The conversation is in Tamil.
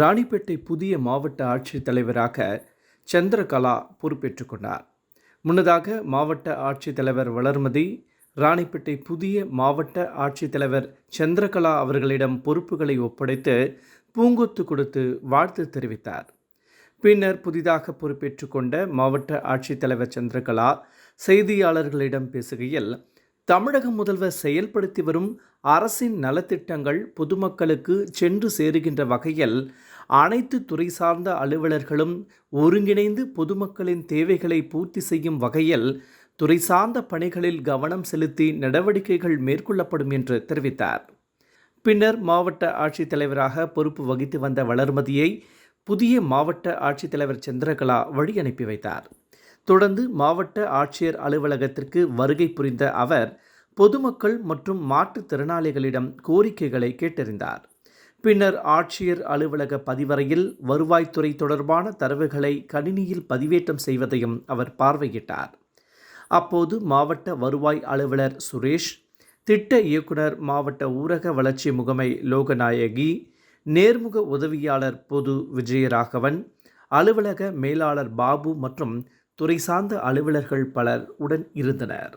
ராணிப்பேட்டை புதிய மாவட்ட ஆட்சித்தலைவராக சந்திரகலா பொறுப்பேற்றுக் கொண்டார். முன்னதாக மாவட்ட ஆட்சித்தலைவர் வளர்மதி ராணிப்பேட்டை புதிய மாவட்ட ஆட்சித்தலைவர் சந்திரகலா அவர்களிடம் பொறுப்புகளை ஒப்படைத்து பூங்கொத்து கொடுத்து வாழ்த்து தெரிவித்தார். பின்னர் புதிதாக பொறுப்பேற்றுக்கொண்ட மாவட்ட ஆட்சித்தலைவர் சந்திரகலா செய்தியாளர்களிடம் பேசுகையில் தமிழக முதல்வர் செயல்படுத்தி வரும் அரசின் நலத்திட்டங்கள் பொதுமக்களுக்கு சென்று சேருகின்ற வகையில் அனைத்து துறை சார்ந்த அலுவலர்களும் ஒருங்கிணைந்து பொதுமக்களின் தேவைகளை பூர்த்தி செய்யும் வகையில் துறை சார்ந்த பணிகளில் கவனம் செலுத்தி நடவடிக்கைகள் மேற்கொள்ளப்படும் என்று தெரிவித்தார். பின்னர் மாவட்ட ஆட்சித்தலைவராக பொறுப்பு வகித்து வந்த வளர்மதியை புதிய மாவட்ட ஆட்சித்தலைவர் சந்திரகலா வழி அனுப்பி வைத்தார். தொடர்ந்து மாவட்ட ஆட்சியர் அலுவலகத்திற்கு வருகை புரிந்த அவர் பொதுமக்கள் மற்றும் மாற்றுத்திறனாளிகளிடம் கோரிக்கைகளை கேட்டறிந்தார். பின்னர் ஆட்சியர் அலுவலக பதிவறையில் வருவாய்த்துறை தொடர்பான தரவுகளை கணினியில் பதிவேற்றம் செய்வதையும் அவர் பார்வையிட்டார். அப்போது மாவட்ட வருவாய் அலுவலர் சுரேஷ் திட்ட இயக்குனர் மாவட்ட ஊரக வளர்ச்சி முகமை லோகநாயகி நேர்முக உதவியாளர் பொது விஜயராகவன் அலுவலக மேலாளர் பாபு மற்றும் துறை சார்ந்த அலுவலர்கள் பலர் உடன் இருந்தனர்.